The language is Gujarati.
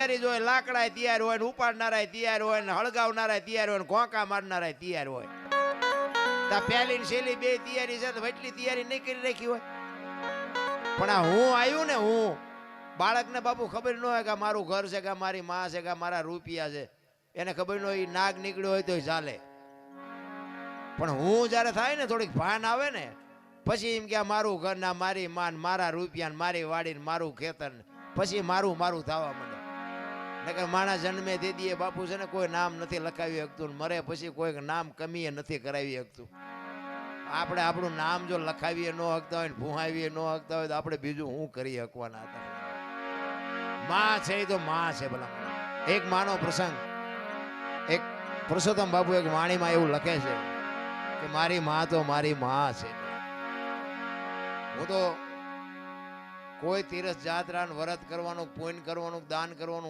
તૈયારી હોય લાકડા તૈયાર હોય ને ઉપાડનારા તૈયાર હોય ને હળગાવનારા તૈયાર હોય ને ઘોંકા મારનારા તૈયાર હોય. તા પહેલી ને છેલ્લી બે તૈયારી છે એટલી તૈયારી નહીં કરી રાખી હોય. પણ આ હું આવ્યું ને હું, બાળકને બાપુ ખબર ન હોય કે મારું ઘર છે કે મારી માં છે કે મારા રૂપિયા છે. એને ખબર ન હોય નાગ નીકળ્યો હોય તો ચાલે. પણ હું જ્યારે થાય ને થોડીક ભાન આવે ને, પછી એમ કે મારું ઘર ના મારી માન મારા રૂપિયા મારી વાડી મારું ખેતર પછી મારું મારું થવા માંડે. નકર માણસ જન્મે તે દીએ બાપુ છે ને કોઈ નામ નથી લખાવી શકતું મરે પછી કોઈ નામ કમીએ નથી કરાવી શકતું. આપણે આપણું નામ જો લખાવીએ ન હકતા હોય ને ભૂહાવીએ ન હકતા હોય તો આપણે બીજું શું કરી શકવાના હતા? માં છે એ તો માં છે ભલા એક માનો પ્રસંગ. એક પુરુષોત્તમ બાપુ એક વાણીમાં એવું લખે છે કે મારી માં તો મારી માં છે. હું તો કોઈ તીરથ જાત્રા વ્રત કરવાનું પૂન કરવાનું, દાન કરવાનું